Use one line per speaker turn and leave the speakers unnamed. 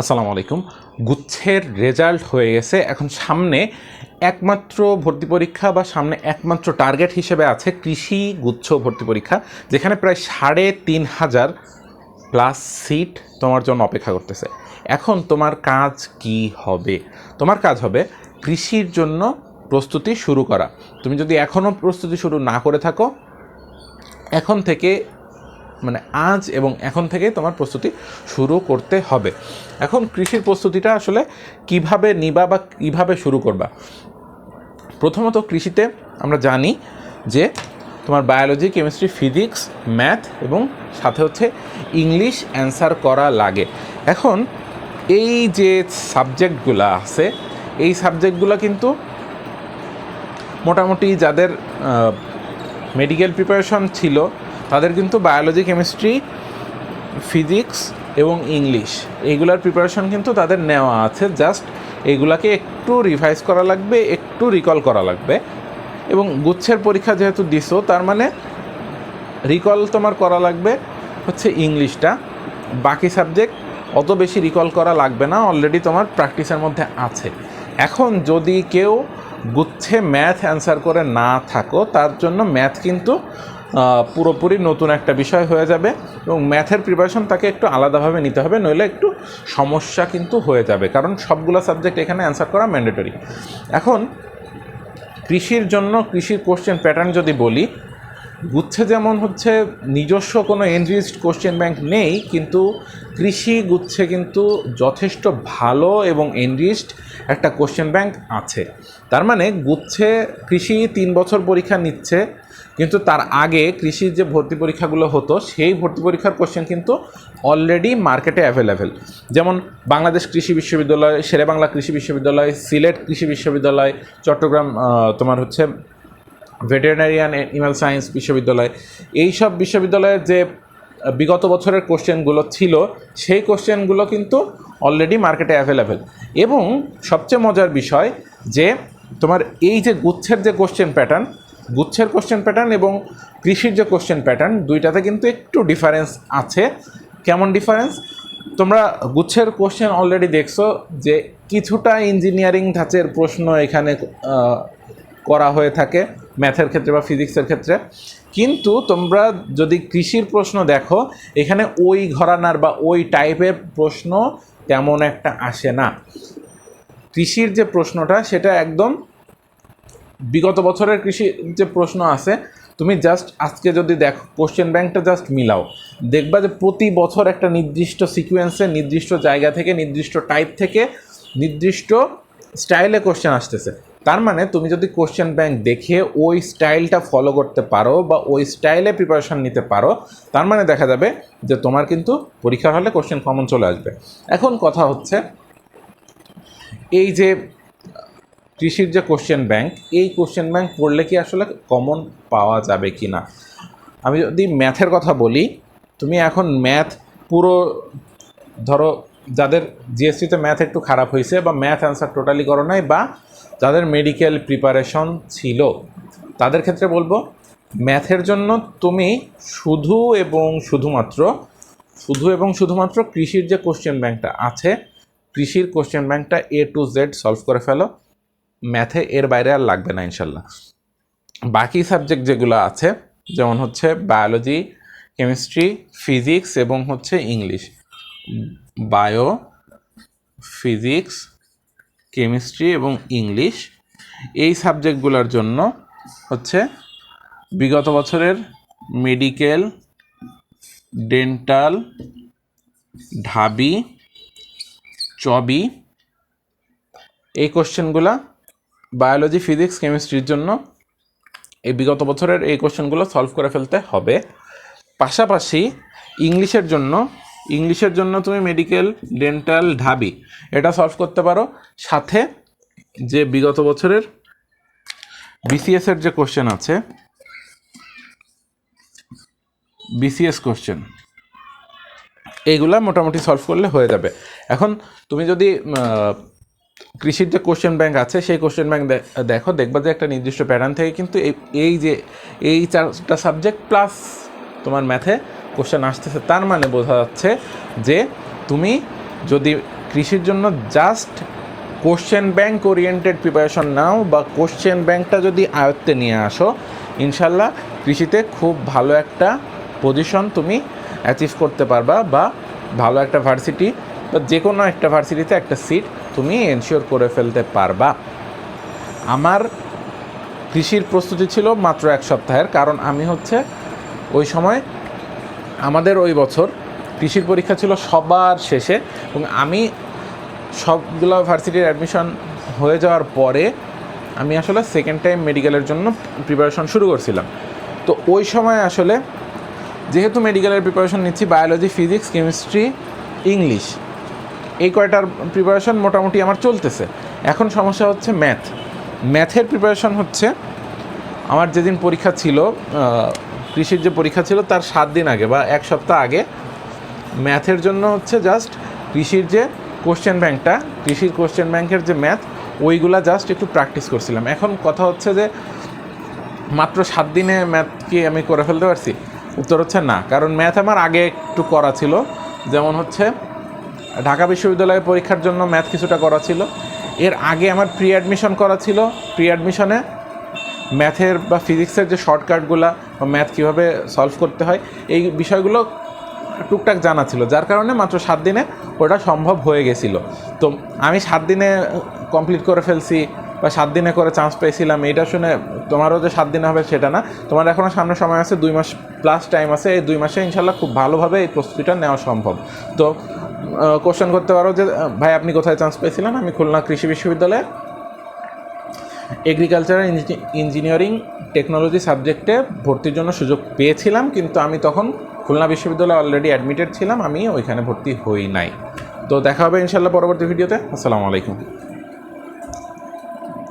আসসালামু আলাইকুম। গুচ্ছের রেজাল্ট হয়ে গেছে। এখন সামনে একমাত্র ভর্তি পরীক্ষা বা সামনে একমাত্র টার্গেট হিসেবে আছে কৃষি গুচ্ছ ভর্তি পরীক্ষা, যেখানে প্রায় সাড়ে তিন হাজার প্লাস সিট তোমার জন্য অপেক্ষা করতেছে। এখন তোমার কাজ কি হবে? তোমার কাজ হবে কৃষির জন্য প্রস্তুতি শুরু করা। তুমি যদি এখনও প্রস্তুতি শুরু না করে থাকো, এখন থেকে মানে আজ এবং এখন থেকে তোমার প্রস্তুতি শুরু করতে হবে। এখন কৃষির প্রস্তুতিটা আসলে কীভাবে নিবা বা কীভাবে শুরু করবা? প্রথমত কৃষিতে আমরা জানি যে তোমার বায়োলজি কেমিস্ট্রি ফিজিক্স ম্যাথ এবং সাথে হচ্ছে ইংলিশ অ্যান্সার করা লাগে। এখন এই যে সাবজেক্টগুলো আছে, এই সাবজেক্টগুলো কিন্তু মোটামুটি যাদের মেডিকেল প্রিপারেশন ছিল তাদের কিন্তু বায়োলজি কেমিস্ট্রি ফিজিক্স এবং ইংলিশ এইগুলার প্রিপারেশন কিন্তু তাদের নেওয়া আছে। জাস্ট এইগুলাকে একটু রিভাইজ করা লাগবে, একটু রিকল করা লাগবে। এবং গুচ্ছের পরীক্ষা যেহেতু দিছো, তার মানে রিকল তোমার করা লাগবে হচ্ছে ইংলিশটা বাকি সাবজেক্ট অত বেশি রিকল করা লাগবে না অলরেডি তোমার প্র্যাকটিসের মধ্যে আছে। এখন যদি কেউ গুচ্ছে ম্যাথ অ্যান্সার করে না থাকো, তার জন্য ম্যাথ কিন্তু পুরোপুরি নতুন একটা বিষয় হয়ে যাবে এবং ম্যাথের প্রিপারেশন তাকে একটু আলাদাভাবে নিতে হবে, নইলে একটু সমস্যা কিন্তু হয়ে যাবে। কারণ সবগুলো সাবজেক্ট এখানে অ্যান্সার করা ম্যান্ডেটরি এখন, কৃষির জন্য, কৃষির কোশ্চেন প্যাটার্ন যদি বলি, গুচ্ছে যেমন হচ্ছে নিজস্ব কোনো এনরিচড কোশ্চেন ব্যাংক নেই, কিন্তু কৃষি গুচ্ছে কিন্তু যথেষ্ট ভালো এবং এনরিচড একটা কোশ্চেন ব্যাংক আছে। তার মানে গুচ্ছে কৃষি তিন বছর পরীক্ষা নিচ্ছে কিন্তু তার আগে কৃষির যে ভর্তি পরীক্ষাগুলো হতো, সেই ভর্তি পরীক্ষার কোশ্চেন কিন্তু অলরেডি মার্কেটে অ্যাভেলেবেল যেমন বাংলাদেশ কৃষি বিশ্ববিদ্যালয়, শেরেবাংলা কৃষি বিশ্ববিদ্যালয়, সিলেট কৃষি বিশ্ববিদ্যালয়, চট্টগ্রাম তোমার হচ্ছে ভেটেরিনারিয়ান অ্যানিম্যাল সায়েন্স বিশ্ববিদ্যালয়। এই সব বিশ্ববিদ্যালয়ের যে, বিগত বছরের কোশ্চেনগুলো ছিল, সেই কোশ্চেনগুলো কিন্তু অলরেডি মার্কেটে অ্যাভেলেবেল এবং সবচেয়ে মজার বিষয় যে, তোমার এই যে গুচ্ছের যে কোশ্চেন প্যাটার্ন গুচ্ছের কোশ্চেন প্যাটার্ন এবং কৃষির যে কোশ্চেন প্যাটার্ন দুইটাতে কিন্তু একটু ডিফারেন্স আছে। কেমন ডিফারেন্স তোমরা গুচ্ছের কোশ্চেন অলরেডি দেখছ যে কিছুটা ইঞ্জিনিয়ারিং ধাঁচের প্রশ্ন এখানে করা হয়ে থাকে ম্যাথের ক্ষেত্রে বা ফিজিক্সের ক্ষেত্রে। কিন্তু তোমরা যদি কৃষির প্রশ্ন দেখো, এখানে ওই ঘরানার বা ওই টাইপের প্রশ্ন তেমন একটা আসে না। কৃষির যে প্রশ্নটা, সেটা একদম বিগত বছরের কৃষি যে প্রশ্ন আছে, তুমি জাস্ট আজকে যদি দেখো কোশ্চেন ব্যাংকটা জাস্ট মিলাও। দেখবা যে প্রতি বছর একটা নির্দিষ্ট সিকোয়েন্সে নির্দিষ্ট জায়গা থেকে, নির্দিষ্ট টাইপ থেকে, নির্দিষ্ট স্টাইলে কোশ্চেন আসতেছে। তার মানে তুমি যদি কোশ্চেন ব্যাংক দেখে ওই স্টাইলটা ফলো করতে পারো বা ওই স্টাইলে প্রিপারেশন নিতে পারো, তার মানে দেখা যাবে যে তোমার কিন্তু পরীক্ষার হলে কোশ্চেন কমন চলে আসবে। এখন কথা হচ্ছে, এই যে কৃষির যে কোশ্চেন ব্যাংক এই কোশ্চেন ব্যাংক পড়লে কি আসলে কমন পাওয়া যাবে কি না আমি যদি ম্যাথের কথা বলি, তুমি এখন ম্যাথ পুরো, ধরো যাদের জিএসটিতে ম্যাথ একটু খারাপ হয়েছে বা ম্যাথ অ্যান্সার টোটালি করো নাই বা যাদের মেডিকেল প্রিপারেশন ছিল, তাদের ক্ষেত্রে বলব ম্যাথের জন্য তুমি শুধু এবং শুধুমাত্র, শুধু এবং শুধুমাত্র কৃষির যে কোশ্চেন ব্যাংকটা আছে, কৃষির কোশ্চেন ব্যাংকটা এ টু জেড সলভ করে ফেলো। ম্যাথে এর বাইরে আর লাগবে না, ইনশাল্লাহ। বাকি সাবজেক্ট যেগুলো আছে, যেমন হচ্ছে বায়োলজি কেমিস্ট্রি ফিজিক্স এবং হচ্ছে ইংলিশ বায়ো ফিজিক্স কেমিস্ট্রি এবং ইংলিশ এই সাবজেক্টগুলোর জন্য হচ্ছে বিগত বছরের মেডিকেল ডেন্টাল ঢাবি, চবি, এই কোশ্চেনগুলো বায়োলজি, ফিজিক্স, কেমিস্ট্রির জন্য এই বিগত বছরের এই কোশ্চেনগুলো সলভ করে ফেলতে হবে। পাশাপাশি ইংলিশের জন্য ইংলিশের জন্য তুমি মেডিকেল, ডেন্টাল, ঢাবি এটা সলভ করতে পারো। সাথে যে বিগত বছরের বিসিএস এর যে কোশ্চেন আছে, বিসিএস কোশ্চেন, এইগুলা মোটামুটি সলভ করলে হয়ে যাবে। এখন তুমি যদি কৃষির যে কোশ্চেন ব্যাংক আছে, সেই কোশ্চেন ব্যাংক দেখো, দেখবা যে একটা নির্দিষ্ট প্যাটার্ন থেকে কিন্তু এই যে, এই চারটা সাবজেক্ট প্লাস তোমার ম্যাথে কোশ্চেন আসতেছে। তার মানে বোঝা যাচ্ছে যে তুমি যদি কৃষির জন্য just question bank oriented preparation নাও বা কোশ্চেন ব্যাংকটা যদি আয়ত্তে নিয়ে আসো, ইনশাল্লাহ কৃষিতে খুব ভালো একটা পজিশন তুমি অ্যাচিভ করতে পারবা বা ভালো একটা ভার্সিটি বা যে কোনো একটা ভার্সিটিতে একটা সিট তুমি এনশিওর করে ফেলতে পারবা। আমার কৃষির প্রস্তুতি ছিল মাত্র এক সপ্তাহের, কারণ আমি হচ্ছে ওই সময় আমাদের ওই বছর কৃষির পরীক্ষা ছিল সবার শেষে এবং আমি সবগুলো ভার্সিটির অ্যাডমিশন হয়ে যাওয়ার পরে আমি আসলে সেকেন্ড টাইম মেডিকেলের জন্য প্রিপারেশন শুরু করছিলাম। তো ওই সময় আসলে যেহেতু মেডিকেলের প্রিপারেশন নিচ্ছি বায়োলজি ফিজিক্স কেমিস্ট্রি ইংলিশ এই কয়টার প্রিপারেশন মোটামুটি আমার চলতেছে। এখন সমস্যা হচ্ছে ম্যাথ ম্যাথের প্রিপারেশন হচ্ছে, আমার যেদিন পরীক্ষা ছিল কৃষির যে পরীক্ষা ছিল, তার সাত দিন আগে বা এক সপ্তাহ আগে। ম্যাথের জন্য হচ্ছে জাস্ট কৃষির যে কোশ্চেন ব্যাংকটা কৃষির কোশ্চেন ব্যাংকের যে ম্যাথ ওইগুলা জাস্ট একটু প্র্যাকটিস করছিলাম। এখন কথা হচ্ছে যে, মাত্র সাত দিনে ম্যাথ কি আমি করে ফেলতে পারছি? উত্তর হচ্ছে না। কারণ ম্যাথ আমার আগে একটু করা ছিল। যেমন হচ্ছে ঢাকা বিশ্ববিদ্যালয়ের পরীক্ষার জন্য ম্যাথ কিছুটা করা ছিল। এর আগে আমার প্রি অ্যাডমিশন করা ছিল। প্রি অ্যাডমিশনে ম্যাথের বা ফিজিক্সের যে শর্টকাটগুলো বা ম্যাথ কীভাবে সলভ করতে হয়, এই বিষয়গুলো টুকটাক জানা ছিল। যার কারণে মাত্র সাত দিনে ওটা সম্ভব হয়ে গেছিল। তো আমি সাত দিনে কমপ্লিট করে ফেলছি বা সাত দিনে করে চান্স পেয়েছিলাম এটা শুনে তোমারও যে সাত দিনে হবে সেটা না। তোমার এখনও সামনে সময় আছে, দুই মাস প্লাস টাইম আছে, এই দুই মাসে ইনশাল্লাহ খুব ভালোভাবে এই প্রস্তুতিটা নেওয়া সম্ভব। তো কোশ্চেন করতে পারো যে ভাই, আপনি কোথায় চান্স পেয়েছিলেন? আমি খুলনা কৃষি বিশ্ববিদ্যালয়ে। এগ্রিকালচার ইঞ্জিনিয়ারিং টেকনোলজি সাবজেক্টে ভর্তির জন্য সুযোগ পেয়েছিলাম, কিন্তু আমি তখন খুলনা বিশ্ববিদ্যালয়ে অলরেডি অ্যাডমিটেড ছিলাম, আমি ওইখানে ভর্তি হই নাই। তো দেখা হবে ইনশাল্লাহ পরবর্তী ভিডিওতে আসসালামু আলাইকুম।